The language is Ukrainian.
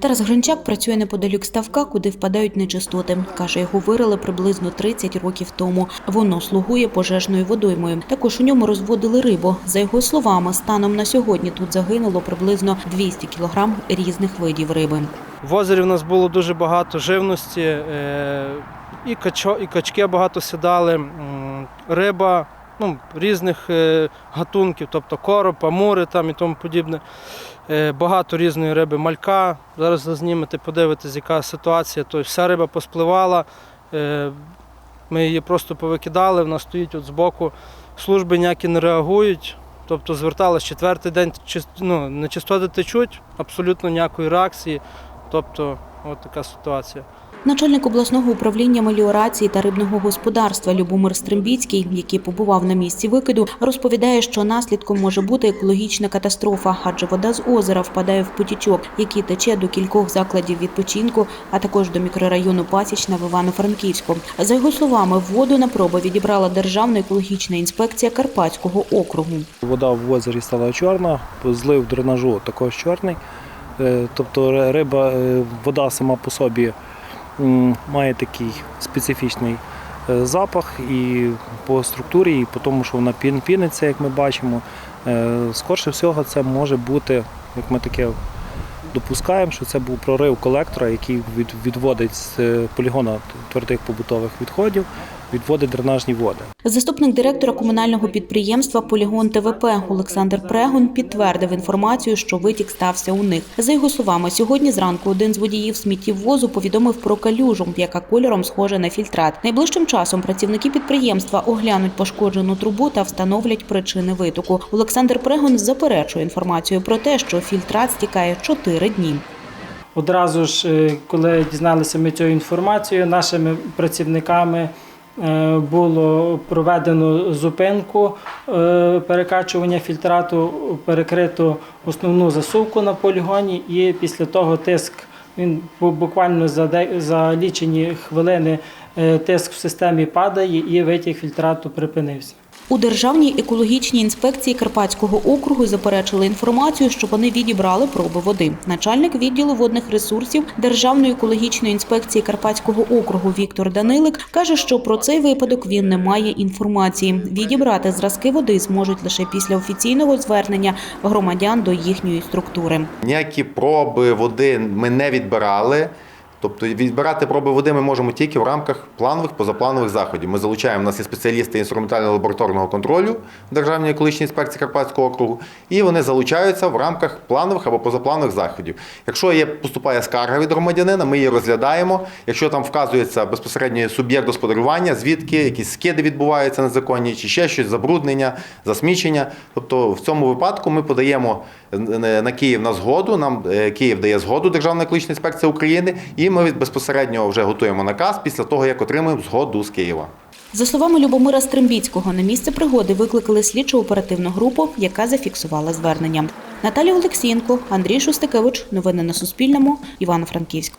Тарас Гринчак працює неподалік ставка, куди впадають нечистоти. Каже, його вирили приблизно 30 років тому. Воно слугує пожежною водоймою. Також у ньому розводили рибу. За його словами, станом на сьогодні тут загинуло приблизно 200 кілограм різних видів риби. В озері в нас було дуже багато живності, е, і, качо, і качки багато сідали, риба ну, різних е, гатунків, тобто короб, амури там і тому подібне. Е, Багато різної риби, малька. Зараз зазнімете, подивитесь, яка ситуація. Тобто вся риба поспливала. е, Ми її просто повикидали, вона стоїть от збоку. Служби ніякі не реагують. Тобто звертались четвертий день, ну, нечистоти течуть, абсолютно ніякої реакції. Тобто, от така ситуація. Начальник обласного управління меліорації та рибного господарства Любомир Стримбіцький, який побував на місці викиду, розповідає, що наслідком може бути екологічна катастрофа, адже вода з озера впадає в потічок, який тече до кількох закладів відпочинку, а також до мікрорайону Пасічна в Івано-Франківську. За його словами, воду на проби відібрала Державна екологічна інспекція Карпатського округу. Вода в озері стала чорна, злив дренажу також чорний. Е, Тобто риба, е, вода сама по собі має такий специфічний е, запах і по структурі, і по тому, що вона пін- піниться, як ми бачимо. Е, Скорше всього, це може бути, як ми таке допускаємо, що це був прорив колектора, який відводить з полігону полігона твердих побутових відходів, відводить дренажні води. Заступник директора комунального підприємства Полігон ТВП Олександр Прегон підтвердив інформацію, що витік стався у них. За його словами, сьогодні зранку один з водіїв сміттєвозу повідомив про калюжу, яка кольором схожа на фільтрат. Найближчим часом працівники підприємства оглянуть пошкоджену трубу та встановлять причини витоку. Олександр Прегон заперечує інформацію про те, що фільтрат стікає 4 дні. Одразу ж, е, коли дізналися ми цю інформацію, нашими працівниками було проведено зупинку е, перекачування фільтрату, перекрито основну засувку на полігоні, і після того тиск він бу- буквально за, за лічені хвилини е, тиск в системі падає і витік фільтрату припинився. У Державній екологічній інспекції Карпатського округу заперечили інформацію, що вони відібрали проби води. Начальник відділу водних ресурсів Державної екологічної інспекції Карпатського округу Віктор Данилик каже, що про цей випадок він не має інформації. Відібрати зразки води зможуть лише після офіційного звернення громадян до їхньої структури. Ніякі проби води ми не відбирали. Тобто відбирати проби води ми можемо тільки в рамках планових позапланових заходів. Ми залучаємо у нас є спеціалісти інструментально-лабораторного контролю Державної екологічної інспекції Карпатського округу, і вони залучаються в рамках планових або позапланових заходів. Якщо є поступає скарга від громадянина, ми її розглядаємо. Якщо там вказується безпосередньо суб'єкт господарювання, звідки якісь скиди відбуваються незаконні, чи ще щось, забруднення, засмічення. Тобто в цьому випадку ми подаємо е, на Київ на згоду. Нам е, Київ дає згоду Державна екологічна інспекція України, і ми безпосередньо вже готуємо наказ після того, як отримуємо згоду з Києва. За словами Любомира Стримбіцького, на місце пригоди викликали слідчо-оперативну групу, яка зафіксувала звернення. Наталія Олексієнко, Андрій Шустикевич. Новини на Суспільному. Івано-Франківськ.